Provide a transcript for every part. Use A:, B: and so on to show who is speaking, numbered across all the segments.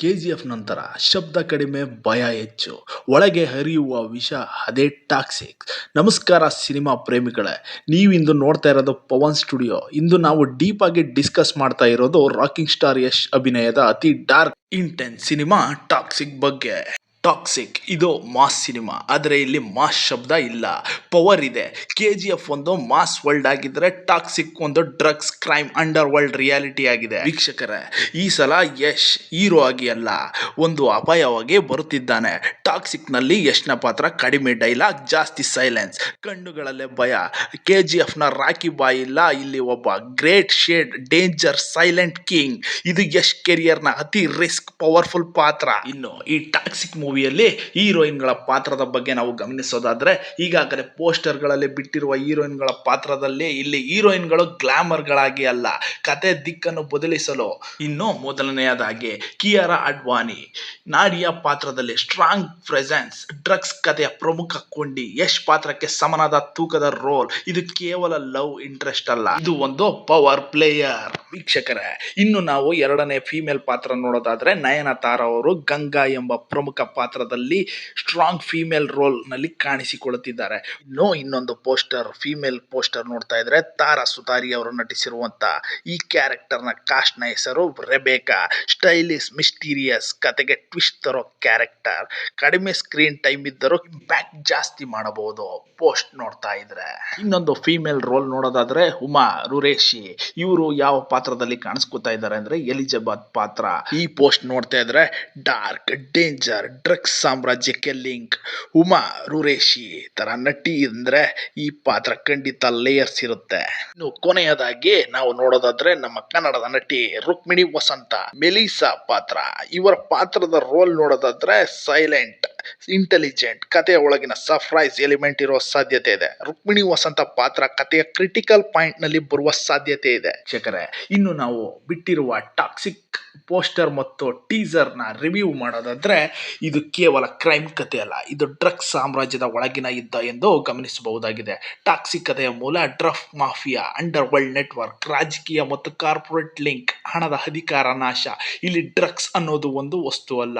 A: KGF ನಂತರ ಶಬ್ದ ಕಡಿಮೆ, ಭಯ ಹೆಚ್ಚು. ಒಳಗೆ ಹರಿಯುವ ವಿಷ, ಅದೇ ಟಾಕ್ಸಿಕ್. ನಮಸ್ಕಾರ ಸಿನಿಮಾ ಪ್ರೇಮಿಗಳೇ, ನೀವಿಂದು ನೋಡ್ತಾ ಇರೋದು ಪವನ್ ಸ್ಟುಡಿಯೋ. ಇಂದು ನಾವು ಡೀಪ್ ಆಗಿ ಡಿಸ್ಕಸ್ ಮಾಡ್ತಾ ಇರೋದು ರಾಕಿಂಗ್ ಸ್ಟಾರ್ ಯಶ್ ಅಭಿನಯದ ಅತಿ ಡಾರ್ಕ್, ಇಂಟೆನ್ಸ್ ಸಿನಿಮಾ ಟಾಕ್ಸಿಕ್ ಬಗ್ಗೆ. ಟಾಕ್ಸಿಕ್. ಇದು ಮಾಸ್ ಸಿನಿಮಾ. ಆದರೆ ಇಲ್ಲಿ ಮಾಸ್ ಶಬ್ದ ಇಲ್ಲ. ಪವರ್ ಇದೆ. ಕೆ ಜಿ ಒಂದು ಮಾಸ್ ವರ್ಲ್ಡ್ ಆಗಿದ್ರೆ ಟಾಕ್ಸಿಕ್ ಒಂದು drugs, crime underworld reality ಆಗಿದೆ. ವೀಕ್ಷಕರೇ, ಈ ಸಲ ಯಶ್ ಹೀರೋ ಆಗಿ ಅಲ್ಲ, ಒಂದು ಅಪಾಯವಾಗಿ ಬರುತ್ತಿದ್ದಾನೆ. ಟಾಕ್ಸಿಕ್ನಲ್ಲಿ ಯಶ್ನ ಪಾತ್ರ ಕಡಿಮೆ ಡೈಲಾಗ್, ಜಾಸ್ತಿ ಸೈಲೆನ್ಸ್, ಕಣ್ಣುಗಳಲ್ಲೇ ಭಯ. ಕೆ ಜಿ ಎಫ್ನ ರಾಕಿ ಬಾಯಿ ಇಲ್ಲ, ಇಲ್ಲಿ ಒಬ್ಬ great shade, danger silent king. ಇದು ಯಶ್ ಕೆರಿಯರ್ನ ಅತಿ ರಿಸ್ಕ್, ಪವರ್ಫುಲ್ ಪಾತ್ರ. ಇನ್ನು ಈ ಟಾಕ್ಸಿಕ್ ಮೂವಿಯಲ್ಲಿ ಹೀರೋಯಿನ್ಗಳ ಪಾತ್ರದ ಬಗ್ಗೆ ನಾವು ಗಮನಿಸೋದಾದ್ರೆ, ಈಗಾಗಲೇ ಪೋಸ್ಟರ್ಗಳಲ್ಲಿ ಬಿಟ್ಟಿರುವ ಹೀರೋಯಿನ್ಗಳ ಪಾತ್ರದಲ್ಲಿ ಇಲ್ಲಿ ಹೀರೋಯಿನ್ಗಳು ಗ್ಲಾಮರ್ಗಳಾಗಿ ಅಲ್ಲ, ಕತೆ ದಿಕ್ಕನ್ನು ಬದಲಿಸಲು. ಇನ್ನು ಮೊದಲನೆಯದಾಗಿ ಕಿಯಾರ ಅಡ್ವಾನಿ ನಾಡಿಯ ಪಾತ್ರದಲ್ಲಿ ಸ್ಟ್ರಾಂಗ್ ಪ್ರೆಸೆನ್ಸ್, ಡ್ರಗ್ಸ್ ಕಥೆಯ ಪ್ರಮುಖ ಕೊಂಡಿ ಯಶ್ ಪಾತ್ರಕ್ಕೆ ಸಮನಾದ ತೂಕದ ರೋಲ್. ಇದು ಕೇವಲ ಲವ್ ಇಂಟ್ರೆಸ್ಟ್ ಅಲ್ಲ, ಇದು ಒಂದು ಪವರ್ ಪ್ಲೇಯರ್. ವೀಕ್ಷಕರೇ, ಇನ್ನು ನಾವು ಎರಡನೇ ಫೀಮೇಲ್ ಪಾತ್ರ ನೋಡೋದಾದ್ರೆ ನಯನತಾರ ಅವರು ಗಂಗಾ ಎಂಬ ಪ್ರಮುಖ ಪಾತ್ರದಲ್ಲಿ ಸ್ಟ್ರಾಂಗ್ ಫೀಮೇಲ್ ರೋಲ್ನಲ್ಲಿ ಕಾಣಿಸಿಕೊಳ್ಳುತ್ತಿದ್ದಾರೆ. ಇನ್ನು ಇನ್ನೊಂದು ಪೋಸ್ಟರ್ ಫೀಮೇಲ್ ಪೋಸ್ಟರ್ ನೋಡ್ತಾ ಇದ್ರೆ ತಾರಾ ಸುತಾರಿ ಅವರು ನಟಿಸಿರುವಂತ ಈ ಕ್ಯಾರೆಕ್ಟರ್ನ ಕಾಸ್ಟ್ನ ಹೆಸರು ರೆಬೇಕಾ. ಸ್ಟೈಲಿಶ್ ಮಿಸ್ಟೀರಿಯಸ್ ಕತೆಗೆ ಟ್ವಿಸ್ಟ್ ತರೋ ಕ್ಯಾರೆಕ್ಟರ್ ಕಡಿಮೆ ಸ್ಕ್ರೀನ್ ಟೈಮ್ ಇದ್ದರೂ ಬ್ಯಾಕ್ ಜಾಸ್ತಿ ಮಾಡಬಹುದು ಪೋಸ್ಟ್ ನೋಡ್ತಾ ಇದ್ರೆ. ಇನ್ನೊಂದು ಫೀಮೇಲ್ ರೋಲ್ ನೋಡೋದಾದ್ರೆ ಉಮಾ, ರುರೇಶಿ. ಇವರು ಯಾವ ಪಾತ್ರದಲ್ಲಿ ಕಾಣಿಸ್ಕೊತಾ ಇದ್ದಾರೆ ಅಂದ್ರೆ ಎಲಿಜಬಾತ್ ಪಾತ್ರ. ಈ ಪೋಸ್ಟ್ ನೋಡ್ತಾ ಇದ್ರೆ ಡಾರ್ಕ್, ಡೇಂಜರ್, ಡ್ರಗ್ಸ್ ಸಾಮ್ರಾಜ್ಯಕ್ಕೆ ಲಿಂಕ್. ಉಮಾ, ರುರೇಶಿ ತರ ನಟಿ ಅಂದ್ರೆ ಈ ಪಾತ್ರ ಖಂಡಿತ ಲೇಯರ್ಸ್ ಇರುತ್ತೆ. ಇನ್ನು ಕೊನೆಯದಾಗಿ ನಾವು ನೋಡೋದಾದ್ರೆ ನಮ್ಮ ಕನ್ನಡದ ನಟಿ ರುಕ್ಮಿಣಿ ವಸಂತ, ಮೆಲಿಸಾ ಪಾತ್ರ. ಇವರ ಪಾತ್ರದ ರೋಲ್ ನೋಡೋದಾದ್ರೆ ಸೈಲೆಂಟ್. ಇಂಟೆಲಿಜೆಂಟ್ ಕಥೆಯ ಒಳಗಿನ ಸರ್ಪ್ರೈಸ್ ಎಲಿಮೆಂಟ್ ಇರುವ ಸಾಧ್ಯತೆ ಇದೆ. ರುಕ್ಮಿಣಿ ವಸಂತ ಪಾತ್ರ ಕಥೆಯ ಕ್ರಿಟಿಕಲ್ ಪಾಯಿಂಟ್ನಲ್ಲಿ ಬರುವ ಸಾಧ್ಯತೆ ಇದೆ. ಶಿಖರೆ ಇನ್ನು ನಾವು ಬಿಟ್ಟಿರುವ ಟಾಕ್ಸಿಕ್ ಪೋಸ್ಟರ್ ಮತ್ತು ಟೀಸರ್ನ ರಿವ್ಯೂ ಮಾಡೋದಾದ್ರೆ, ಇದು ಕೇವಲ ಕ್ರೈಮ್ ಕಥೆ ಅಲ್ಲ, ಇದು ಡ್ರಗ್ಸ್ ಸಾಮ್ರಾಜ್ಯದ ಒಳಗಿನ ಯುದ್ಧ ಎಂದು ಗಮನಿಸಬಹುದಾಗಿದೆ. ಟಾಕ್ಸಿಕ್ ಕಥೆಯ ಮೂಲ drug mafia underworld network ರಾಜಕೀಯ ಮತ್ತು ಕಾರ್ಪೊರೇಟ್ ಲಿಂಕ್ ಹಣದ ಅಧಿಕಾರ ನಾಶ, ಇಲ್ಲಿ ಡ್ರಗ್ಸ್ ಅನ್ನೋದು ಒಂದು ವಸ್ತು ಅಲ್ಲ,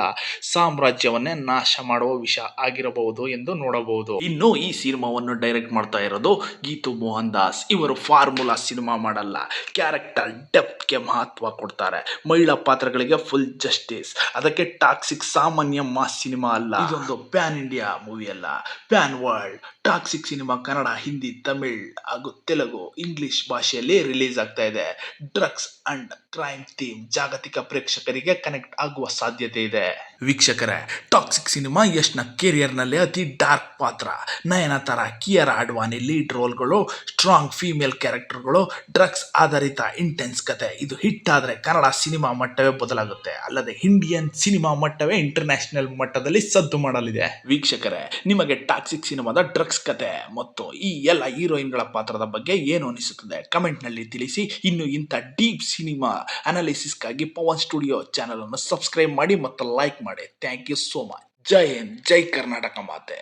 A: ಸಾಮ್ರಾಜ್ಯವನ್ನೇ ನಾಶ ಮಾಡುವ ವಿಷ ಆಗಿರಬಹುದು ಎಂದು ನೋಡಬಹುದು. ಇನ್ನು ಈ ಸಿನಿಮಾವನ್ನು ಡೈರೆಕ್ಟ್ ಮಾಡ್ತಾ ಇರೋದು ಗೀತು ಮೋಹನ್ ದಾಸ್. ಇವರು ಫಾರ್ಮುಲಾ ಸಿನಿಮಾ ಮಾಡಲ್ಲ. ಕ್ಯಾರೆಕ್ಟರ್ ಡೆಪ್ತ್ಗೆ ಮಹತ್ವ ಕೊಡ್ತಾರೆ. ಮಹಿಳಾ ಪಾತ್ರಗಳಿಗೆ ಫುಲ್ ಜಸ್ಟಿಸ್ ಅದಕ್ಕೆ ಟಾಕ್ಸಿಕ್ ಸಾಮಾನ್ಯ ಮಾಸ್ ಸಿನಿಮಾ ಅಲ್ಲ. ಇದೊಂದು ಪ್ಯಾನ್ ಇಂಡಿಯಾ ಮೂವಿ ಅಲ್ಲ. Pan world Toxic cinema Kannada, Hindi, Tamil ಹಾಗೂ ತೆಲುಗು ಇಂಗ್ಲಿಷ್ ಭಾಷೆಯಲ್ಲಿ ರಿಲೀಸ್ ಆಗ್ತಾ ಇದೆ. ಡ್ರಗ್ಸ್ ಅಂಡ್ ಕ್ರೈಮ್ ಥೀಮ್ ಜಾಗತಿಕ ಪ್ರೇಕ್ಷಕರಿಗೆ ಕನೆಕ್ಟ್ ಆಗುವ ಸಾಧ್ಯತೆ ಇದೆ. ವೀಕ್ಷಕರೇ ಟಾಕ್ಸಿಕ್ ಸಿನಿಮಾ ಯಶ್ನ ಕೆರಿಯರ್ನಲ್ಲಿ ಅತಿ ಡಾರ್ಕ್ ಪಾತ್ರ. ನಯನತಾರ ಕಿಯರ್ ಅಡ್ವಾನಿ ಲೀಡ್ ರೋಲ್ಗಳು ಸ್ಟ್ರಾಂಗ್ ಫೀಮೇಲ್ ಕ್ಯಾರೆಕ್ಟರ್ಗಳು ಡ್ರಗ್ಸ್ ಆಧಾರಿತ ಇಂಟೆನ್ಸ್ ಕತೆ. ಇದು ಹಿಟ್ಟಾದರೆ ಕನ್ನಡ ಸಿನಿಮಾ ಮಟ್ಟವೇ ಬದಲಾಗುತ್ತೆ. ಅಲ್ಲದೆ ಇಂಡಿಯನ್ ಸಿನಿಮಾ ಮಟ್ಟವೇ ಇಂಟರ್ನ್ಯಾಷನಲ್ ಮಟ್ಟದಲ್ಲಿ ಸದ್ದು ಮಾಡಲಿದೆ. ವೀಕ್ಷಕರೇ, ನಿಮಗೆ ಟಾಕ್ಸಿಕ್ ಸಿನಿಮಾದ ಡ್ರಗ್ಸ್ ಕತೆ ಮತ್ತು ಈ ಎಲ್ಲ ಹೀರೋಯಿನ್ಗಳ ಪಾತ್ರದ ಬಗ್ಗೆ ಏನು ಅನಿಸುತ್ತದೆ ಕಮೆಂಟ್ನಲ್ಲಿ ತಿಳಿಸಿ. ಇನ್ನು ಇಂಥ ಡೀಪ್ ಸಿನಿಮಾ ಅನಾಲಿಸಿಸ್ಗಾಗಿ ಪವನ್ ಸ್ಟುಡಿಯೋ ಚಾನಲ್ ಅನ್ನು ಸಬ್ಸ್ಕ್ರೈಬ್ ಮಾಡಿ ಮತ್ತು ಲೈಕ್ ಮಾಡಿ. ಥ್ಯಾಂಕ್ ಯು ಸೋ ಮಚ್ ಜೈ ಹಿಂದ್, ಜೈ ಕರ್ನಾಟಕ ಮಾತೆ.